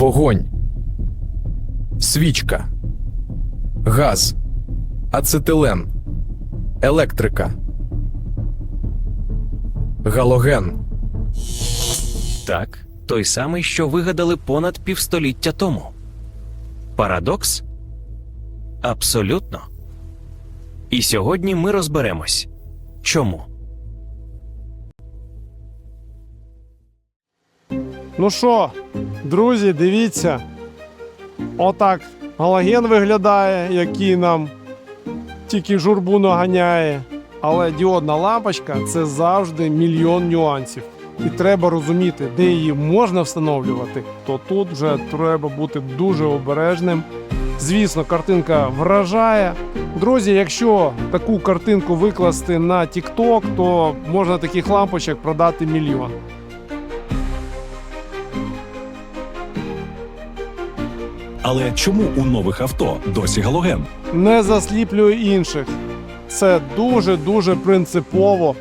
вогонь, свічка, газ, ацетилен, електрика, галоген. Так, той самий, що вигадали понад півстоліття тому. Парадокс? Абсолютно. І сьогодні ми розберемось. Чому? Ну що, друзі, дивіться. Отак галоген виглядає, який нам тільки журбу наганяє. Але діодна лампочка це завжди мільйон нюансів. І треба розуміти, де її можна встановлювати, то тут вже треба бути дуже обережним. Звісно, картинка вражає. Друзі, якщо таку картинку викласти на TikTok, то можна таких лампочок продати мільйон. Але чому у нових авто досі галоген? не засліплює інших. Це дуже дуже принципово.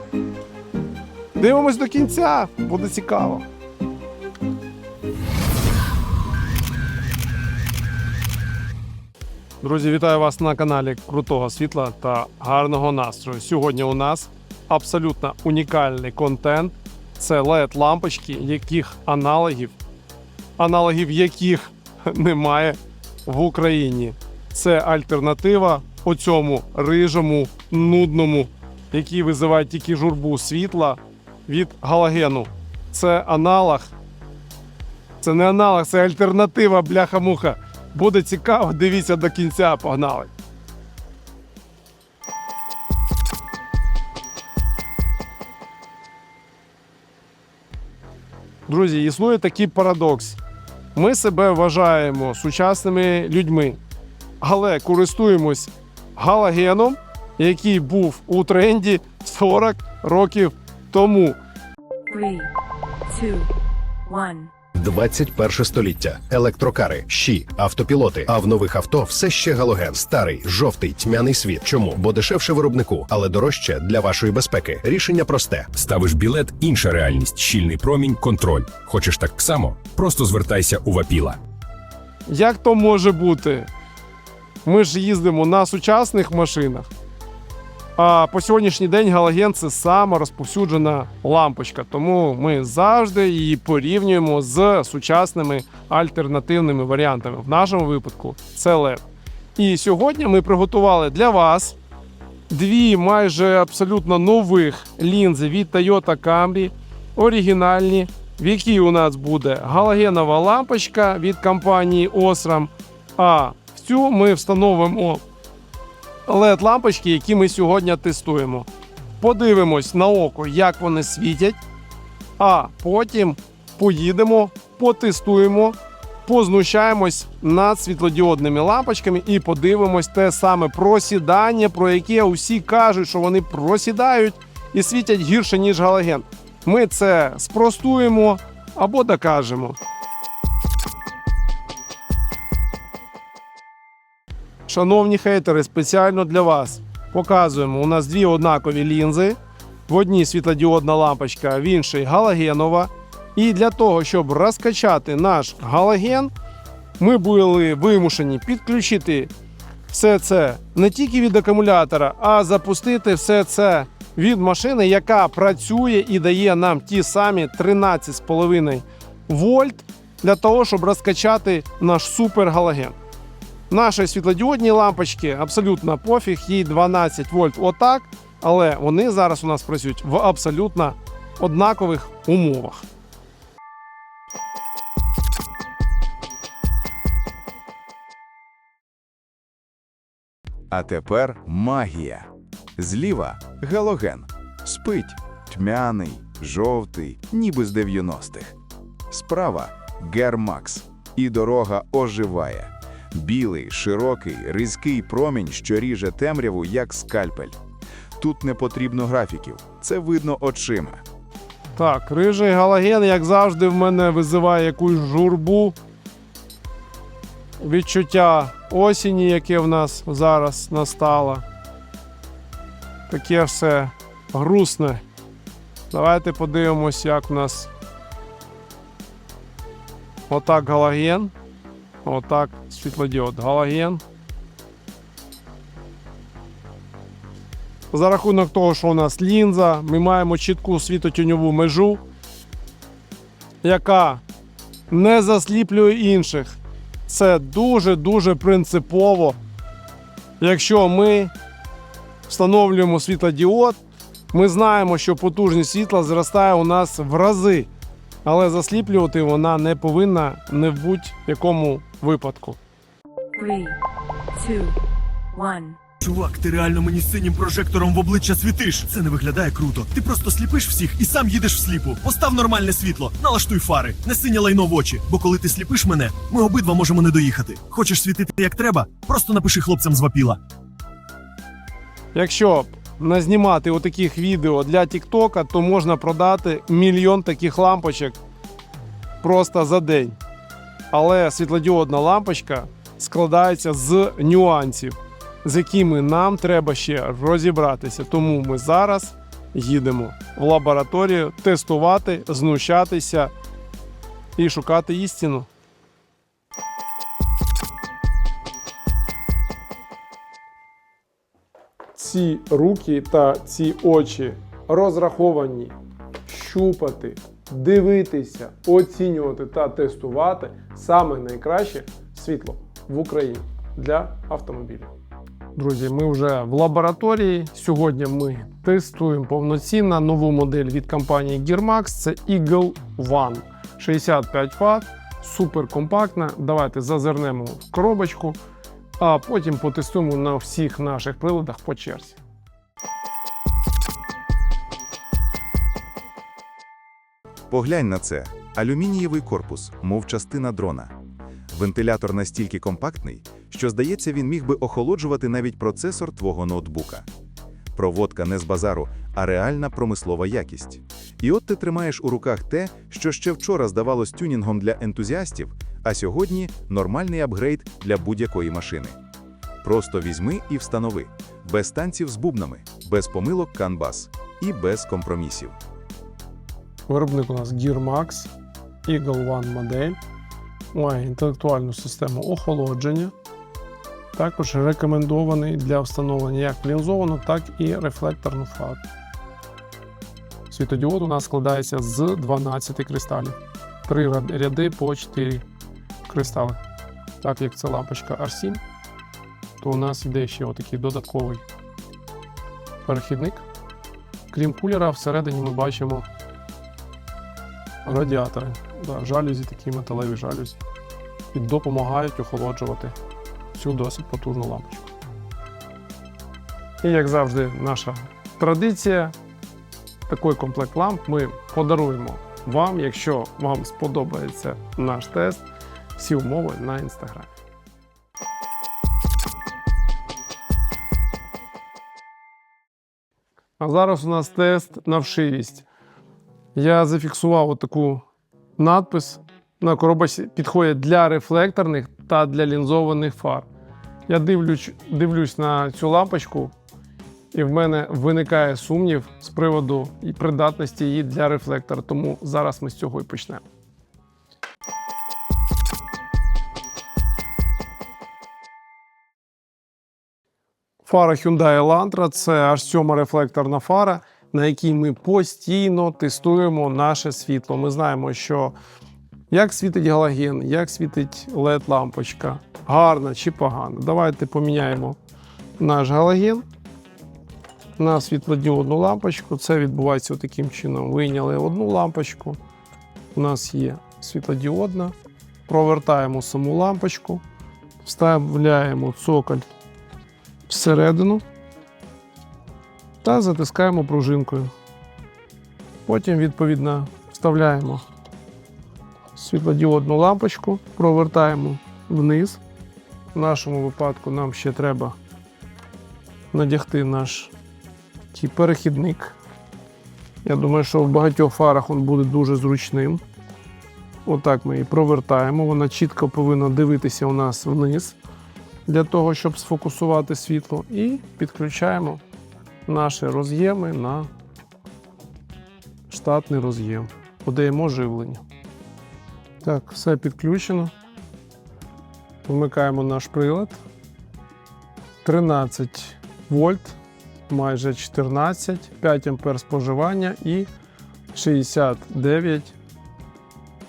Дивимось до кінця, буде цікаво. Друзі, вітаю вас на каналі Крутого Світла та гарного настрою. Сьогодні у нас абсолютно унікальний контент. Це led лампочки, яких аналогів, аналогів яких немає в Україні. Це альтернатива оцьому рижому, нудному, який визиває тільки журбу світла від галогену. Це аналог. Це не аналог, це альтернатива, бляха-муха. Буде цікаво, дивіться до кінця, погнали. Друзі, існує такий парадокс. Ми себе вважаємо сучасними людьми, але користуємось галогеном, який був у тренді 40 років тому. Three, two, one. 21 століття. Електрокари, щі, автопілоти. А в нових авто все ще галоген. Старий, жовтий, тьмяний світ. Чому? Бо дешевше виробнику, але дорожче для вашої безпеки. Рішення просте. Ставиш білет, інша реальність, щільний промінь, контроль. Хочеш так само? Просто звертайся у Вапіла. Як то може бути? Ми ж їздимо на сучасних машинах. А по сьогоднішній день галоген це сама розповсюджена лампочка, тому ми завжди її порівнюємо з сучасними альтернативними варіантами. В нашому випадку це LED. І сьогодні ми приготували для вас дві майже абсолютно нових лінзи від Toyota Camry, оригінальні, в якій у нас буде галогенова лампочка від компанії Osram. А в цю ми встановимо led лампочки, які ми сьогодні тестуємо. Подивимось на око, як вони світять, а потім поїдемо, потестуємо, познущаємось над світлодіодними лампочками і подивимось те саме просідання, про яке усі кажуть, що вони просідають і світять гірше, ніж галоген. Ми це спростуємо або докажемо. Шановні хейтери, спеціально для вас показуємо. У нас дві однакові лінзи. В одній світлодіодна лампочка, в іншій галогенова. І для того, щоб розкачати наш галоген, ми були вимушені підключити все це не тільки від акумулятора, а запустити все це від машини, яка працює і дає нам ті самі 13,5 вольт для того, щоб розкачати наш супергалоген. Наші світлодіодні лампочки абсолютно пофіг, їй 12 вольт отак, але вони зараз у нас працюють в абсолютно однакових умовах. А тепер магія. Зліва галоген. Спить тьмяний, жовтий, ніби з 90-х. Справа Гермакс. І дорога оживає. Білий, широкий, різкий промінь, що ріже темряву, як скальпель. Тут не потрібно графіків, це видно очима. Так, рижий галоген, як завжди, в мене визиває якусь журбу. Відчуття осені, яке в нас зараз настало. Таке все грустне. Давайте подивимось, як в нас Отак галоген. Отак світлодіод. Галоген. За рахунок того, що у нас лінза, ми маємо чітку світотіньову межу, яка не засліплює інших. Це дуже-дуже принципово. Якщо ми встановлюємо світлодіод, ми знаємо, що потужність світла зростає у нас в рази, але засліплювати вона не повинна не в будь-якому випадку. Three, two, one. Чувак, ти реально мені синім прожектором в обличчя світиш. Це не виглядає круто. Ти просто сліпиш всіх і сам їдеш всліпу. Постав нормальне світло, налаштуй фари, не синє лайно в очі. Бо коли ти сліпиш мене, ми обидва можемо не доїхати. Хочеш світити як треба? Просто напиши хлопцям з вапіла. Якщо б назнімати отаких відео для Тіктока, то можна продати мільйон таких лампочок просто за день. Але світлодіодна лампочка складається з нюансів, з якими нам треба ще розібратися. Тому ми зараз їдемо в лабораторію тестувати, знущатися і шукати істину. Ці руки та ці очі розраховані щупати, дивитися, оцінювати та тестувати саме найкраще світло в Україні для автомобілів. Друзі, ми вже в лабораторії. Сьогодні ми тестуємо повноцінно нову модель від компанії Gearmax. Це Eagle One 65 Вт, супер компактна. Давайте зазирнемо в коробочку а потім потестуємо на всіх наших приладах по черзі. Поглянь на це. Алюмінієвий корпус, мов частина дрона. Вентилятор настільки компактний, що здається, він міг би охолоджувати навіть процесор твого ноутбука. Проводка не з базару, а реальна промислова якість. І от ти тримаєш у руках те, що ще вчора здавалось тюнінгом для ентузіастів, а сьогодні нормальний апгрейд для будь-якої машини. Просто візьми і встанови. Без танців з бубнами, без помилок канбас і без компромісів. Виробник у нас Gearmax Eagle One модель. Має інтелектуальну систему охолодження. Також рекомендований для встановлення як лінзовану, так і рефлекторну фару. Світодіод у нас складається з 12 кристалів. Три ряди по 4 кристали. Так як це лампочка R7, то у нас йде ще отакий додатковий перехідник. Крім кулера, всередині ми бачимо радіатори. Да, жалюзі, такі металеві жалюзі. І допомагають охолоджувати цю досить потужну лампочку. І як завжди, наша традиція, такий комплект ламп ми подаруємо вам, якщо вам сподобається наш тест, всі умови на інстаграмі. А зараз у нас тест на вшивість. Я зафіксував таку надпис на коробочці підходить для рефлекторних та для лінзованих фар. Я дивлюсь, дивлюсь на цю лампочку, і в мене виникає сумнів з приводу придатності її для рефлектора. Тому зараз ми з цього і почнемо. Фара Hyundai Elantra – це аж сьома рефлекторна фара, на якій ми постійно тестуємо наше світло. Ми знаємо, що як світить галоген, як світить LED-лампочка, гарна чи погана. Давайте поміняємо наш галоген на світлодіодну лампочку. Це відбувається таким чином. Вийняли одну лампочку. У нас є світлодіодна. Провертаємо саму лампочку, вставляємо цоколь всередину та затискаємо пружинкою. Потім, відповідно, вставляємо світлодіодну лампочку, провертаємо вниз. В нашому випадку нам ще треба надягти наш перехідник. Я думаю, що в багатьох фарах він буде дуже зручним. Отак ми її провертаємо. Вона чітко повинна дивитися у нас вниз для того, щоб сфокусувати світло. І підключаємо наші роз'єми на штатний роз'єм. Подаємо живлення. Так, все підключено. Вмикаємо наш прилад. 13 вольт, майже 14, 5 ампер споживання і 69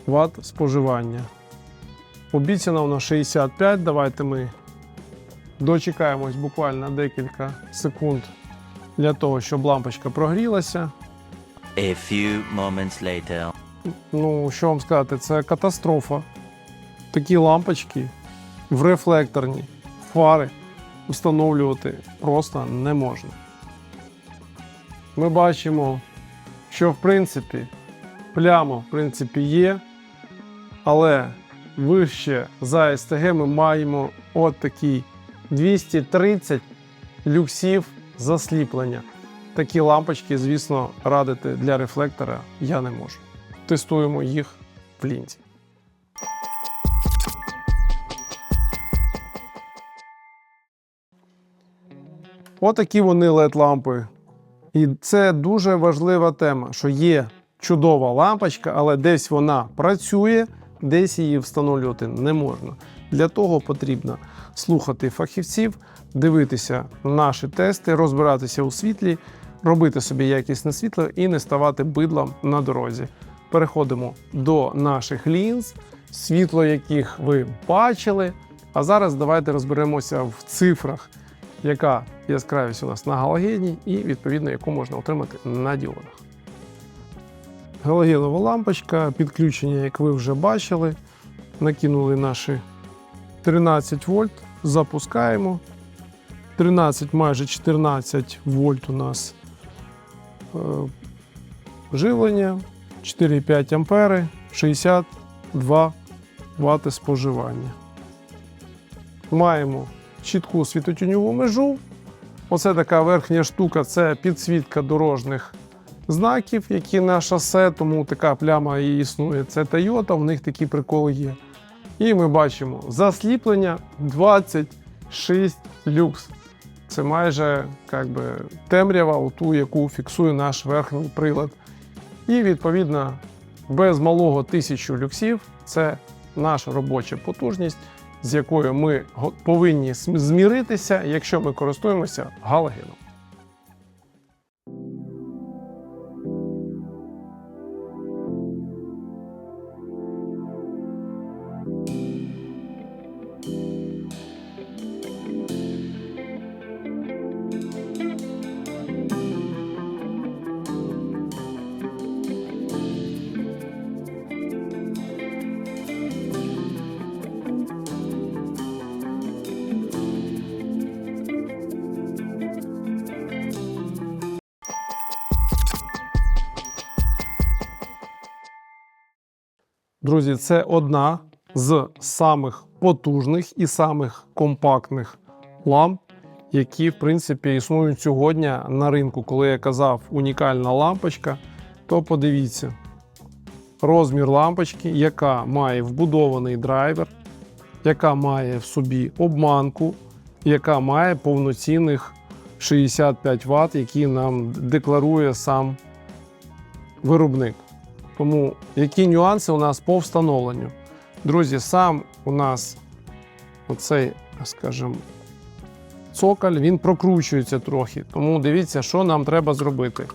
Вт споживання. Обіцяно у нас 65. Давайте ми дочекаємось буквально декілька секунд для того, щоб лампочка прогрілася. A few moments later. Ну, що вам сказати, це катастрофа. Такі лампочки в рефлекторні фари встановлювати просто не можна. Ми бачимо, що в принципі пляма в принципі є, але вище за СТГ ми маємо от такий 230 люксів засліплення. Такі лампочки, звісно, радити для рефлектора я не можу. Тестуємо їх в лінзі. Отакі вони led лампи. І це дуже важлива тема, що є чудова лампочка, але десь вона працює, десь її встановлювати не можна. Для того потрібно слухати фахівців, дивитися наші тести, розбиратися у світлі, робити собі якісне світло і не ставати бидлом на дорозі. Переходимо до наших лінз, світло яких ви бачили. А зараз давайте розберемося в цифрах, яка яскравість у нас на галогені і відповідно яку можна отримати на діодах. Галогенова лампочка, підключення, як ви вже бачили. Накинули наші 13 вольт, запускаємо. 13, майже 14 вольт у нас е, живлення, 4,5 ампери, 62 Вт споживання. Маємо чітку світотіньову межу. Оце така верхня штука це підсвітка дорожніх знаків, які на шосе, тому така пляма і існує. Це Toyota, в них такі приколи є. І ми бачимо засліплення 26 люкс. Це майже як би, темрява, ту, яку фіксує наш верхній прилад. І відповідно без малого 1000 люксів це наша робоча потужність, з якою ми повинні зміритися, якщо ми користуємося галогеном. Друзі, це одна з самих потужних і самих компактних ламп, які, в принципі, існують сьогодні на ринку. Коли я казав унікальна лампочка, то подивіться розмір лампочки, яка має вбудований драйвер, яка має в собі обманку, яка має повноцінних 65 Вт, які нам декларує сам виробник. Тому які нюанси у нас по встановленню? Друзі, сам у нас оцей, скажімо, цоколь, він прокручується трохи. Тому дивіться, що нам треба зробити.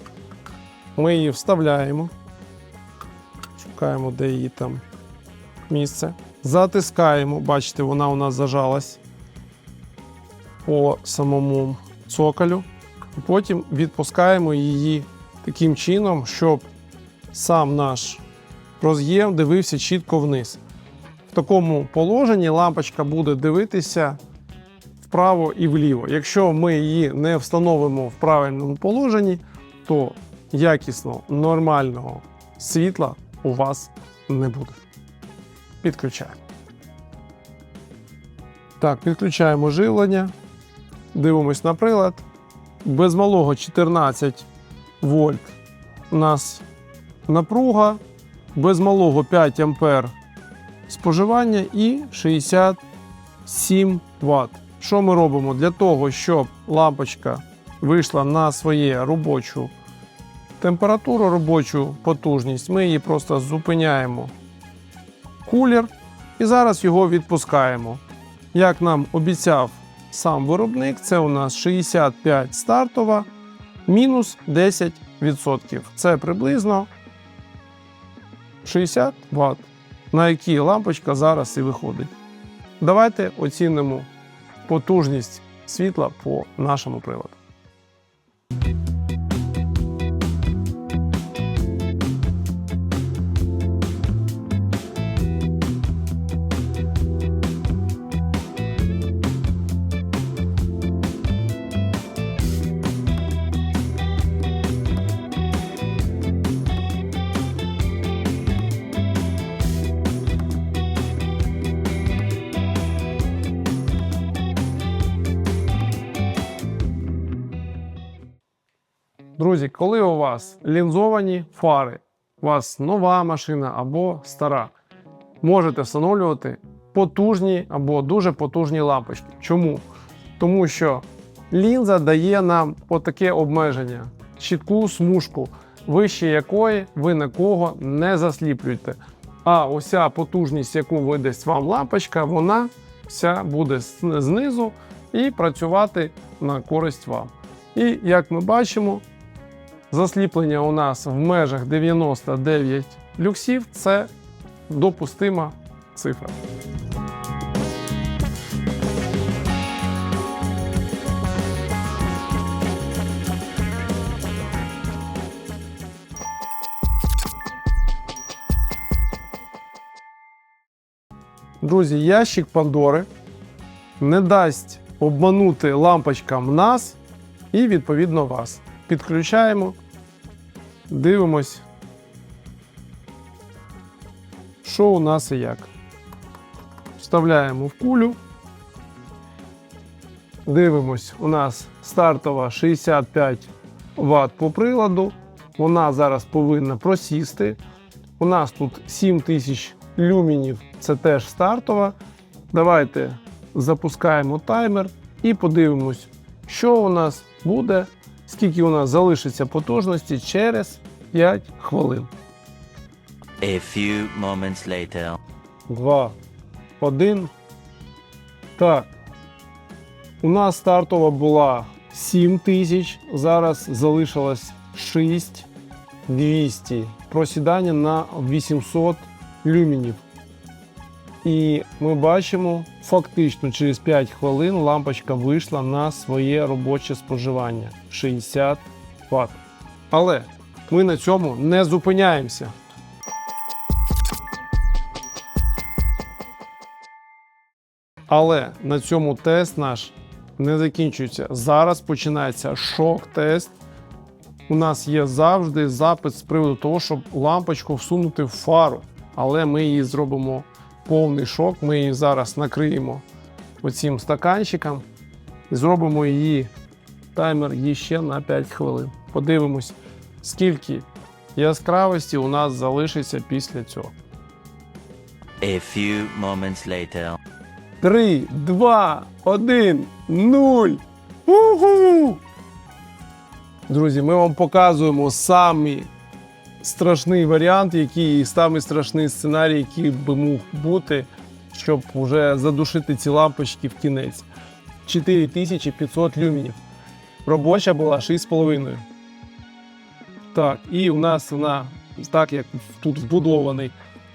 Ми її вставляємо, шукаємо, де її там місце. Затискаємо, бачите, вона у нас зажалась по самому цоколю. І потім відпускаємо її таким чином, щоб сам наш роз'єм дивився чітко вниз. В такому положенні лампочка буде дивитися вправо і вліво. Якщо ми її не встановимо в правильному положенні, то якісно нормального світла у вас не буде. Підключаємо. Так, підключаємо живлення. Дивимось на прилад. Без малого 14 вольт у нас напруга, без малого 5 ампер споживання і 67 Вт. Що ми робимо? Для того, щоб лампочка вийшла на своє робочу температуру, робочу потужність, ми її просто зупиняємо кулер і зараз його відпускаємо. Як нам обіцяв сам виробник, це у нас 65 стартова, мінус 10%. Це приблизно 60 Вт, на які лампочка зараз і виходить. Давайте оцінимо потужність світла по нашому приладу. Друзі, коли у вас лінзовані фари, у вас нова машина або стара, можете встановлювати потужні або дуже потужні лампочки. Чому? Тому що лінза дає нам отаке обмеження, чітку смужку, вище якої ви нікого не засліплюєте. А ося потужність, яку видасть вам лампочка, вона вся буде знизу і працювати на користь вам. І як ми бачимо, засліплення у нас в межах 99 люксів це допустима цифра. Друзі, ящик Пандори не дасть обманути лампочкам нас і відповідно вас. Підключаємо, дивимось, що у нас і як. Вставляємо в кулю. Дивимось, у нас стартова 65 Вт по приладу. Вона зараз повинна просісти. У нас тут 7000 люмінів, це теж стартова. Давайте запускаємо таймер і подивимось, що у нас буде, скільки у нас залишиться потужності через 5 хвилин. A few moments later. 2, 1. Так. У нас стартова була 7 тисяч, зараз залишилось 6 200. Просідання на 800 люмінів. І ми бачимо, фактично через 5 хвилин лампочка вийшла на своє робоче споживання 60 Вт. Але ми на цьому не зупиняємося. Але на цьому тест наш не закінчується. Зараз починається шок-тест. У нас є завжди запит з приводу того, щоб лампочку всунути в фару. Але ми її зробимо повний шок. Ми її зараз накриємо оцим стаканчиком і зробимо її таймер її ще на 5 хвилин. Подивимось, скільки яскравості у нас залишиться після цього. A few moments later. 3, 2, 1, 0. Угу! Друзі, ми вам показуємо самий страшний варіант, який самий страшний сценарій, який би мог бути, щоб вже задушити ці лампочки в кінець. 4500 люмінів. Робоча була 6,5. Так, і у нас вона, так як тут вбудований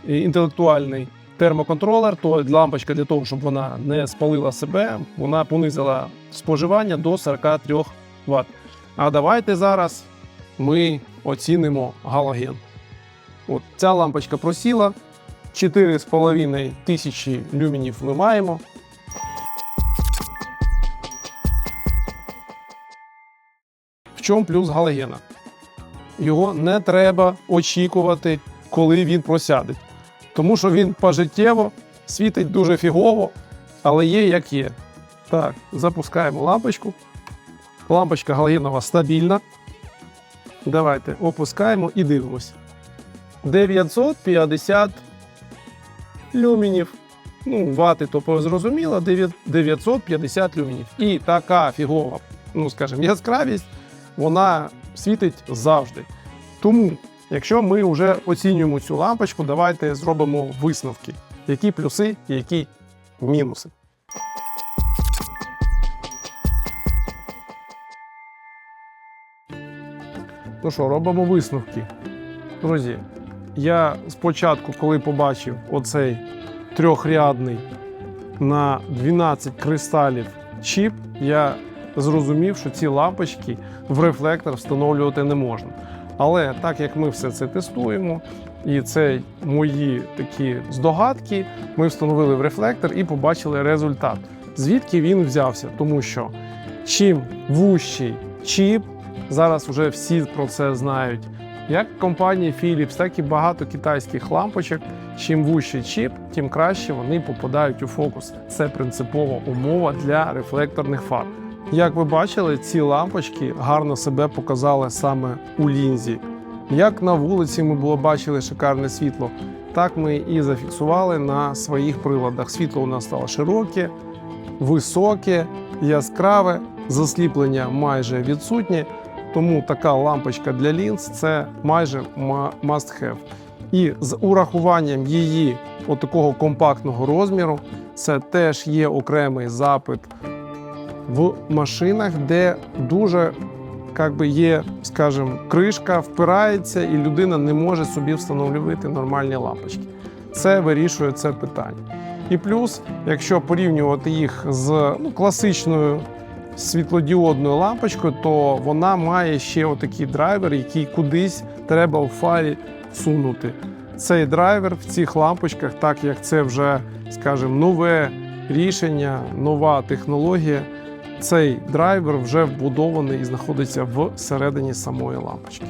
е, інтелектуальний термоконтролер, то лампочка для того, щоб вона не спалила себе, вона понизила споживання до 43 Вт. А давайте зараз ми оцінимо галоген. От ця лампочка просіла, 4,5 тисячі люмінів ми маємо. Чому плюс галогена? Його не треба очікувати, коли він просяде. Тому що він пожиттєво світить дуже фігово, але є як є. Так, запускаємо лампочку. Лампочка галогенова стабільна. Давайте опускаємо і дивимося. 950 люмінів. Ну, вати то зрозуміло, 950 люмінів. І така фігова, ну скажімо, яскравість, вона світить завжди. Тому, якщо ми вже оцінюємо цю лампочку, давайте зробимо висновки. які плюси які мінуси. Ну що, робимо висновки. Друзі, я спочатку, коли побачив оцей трьохрядний на 12 кристалів чіп, я зрозумів, що ці лампочки в рефлектор встановлювати не можна. Але так як ми все це тестуємо, і це мої такі здогадки, ми встановили в рефлектор і побачили результат. Звідки він взявся? Тому що чим вущий чіп, зараз вже всі про це знають. Як компанія Philips, так і багато китайських лампочок. Чим вущий чіп, тим краще вони попадають у фокус. Це принципова умова для рефлекторних фар. Як ви бачили, ці лампочки гарно себе показали саме у лінзі. Як на вулиці ми було бачили шикарне світло, так ми і зафіксували на своїх приладах. Світло у нас стало широке, високе, яскраве, засліплення майже відсутнє. Тому така лампочка для лінз це майже ма- must have. І з урахуванням її отакого компактного розміру, це теж є окремий запит в машинах, де дуже як би є, скажімо, кришка впирається, і людина не може собі встановлювати нормальні лампочки. Це вирішує це питання. І плюс, якщо порівнювати їх з ну, класичною світлодіодною лампочкою, то вона має ще отакий драйвер, який кудись треба в фарі всунути. Цей драйвер в цих лампочках, так як це вже, скажімо, нове рішення, нова технологія, цей драйвер вже вбудований і знаходиться всередині самої лампочки.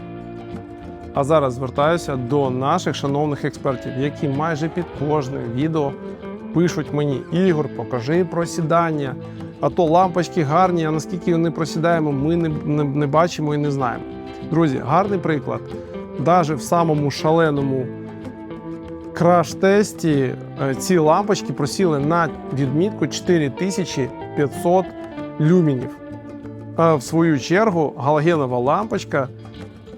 А зараз звертаюся до наших шановних експертів, які майже під кожним відео пишуть мені: Ігор, покажи просідання. А то лампочки гарні, а наскільки вони просідаємо, ми не, не, не бачимо і не знаємо. Друзі, гарний приклад. Навіть в самому шаленому краш-тесті е, ці лампочки просіли на відмітку 4500 люмінів. А в свою чергу галогенова лампочка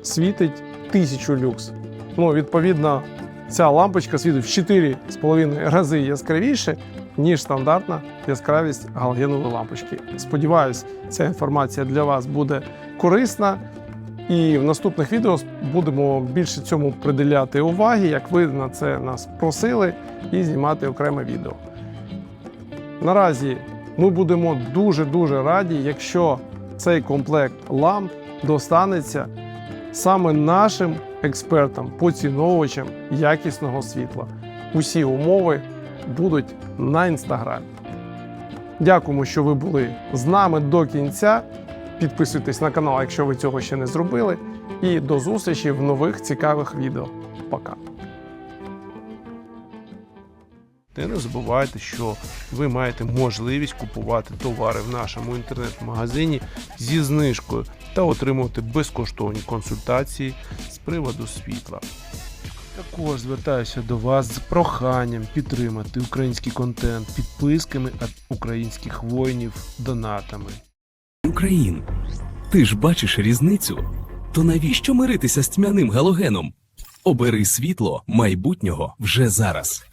світить 1000 люкс. Ну, відповідно, ця лампочка світить в 4,5 рази яскравіше, ніж стандартна яскравість галогенової лампочки. Сподіваюсь, ця інформація для вас буде корисна. І в наступних відео будемо більше цьому приділяти уваги, як ви на це нас просили, і знімати окреме відео. Наразі ми будемо дуже-дуже раді, якщо цей комплект ламп достанеться саме нашим експертам, поціновувачам якісного світла. Усі умови будуть на інстаграмі. Дякуємо, що ви були з нами до кінця. Підписуйтесь на канал, якщо ви цього ще не зробили. І до зустрічі в нових цікавих відео. Пока. Та не забувайте, що ви маєте можливість купувати товари в нашому інтернет-магазині зі знижкою та отримувати безкоштовні консультації з приводу світла. Також звертаюся до вас з проханням підтримати український контент підписками від українських воїнів донатами. Україн. Ти ж бачиш різницю? То навіщо миритися з тьмяним галогеном? Обери світло майбутнього вже зараз.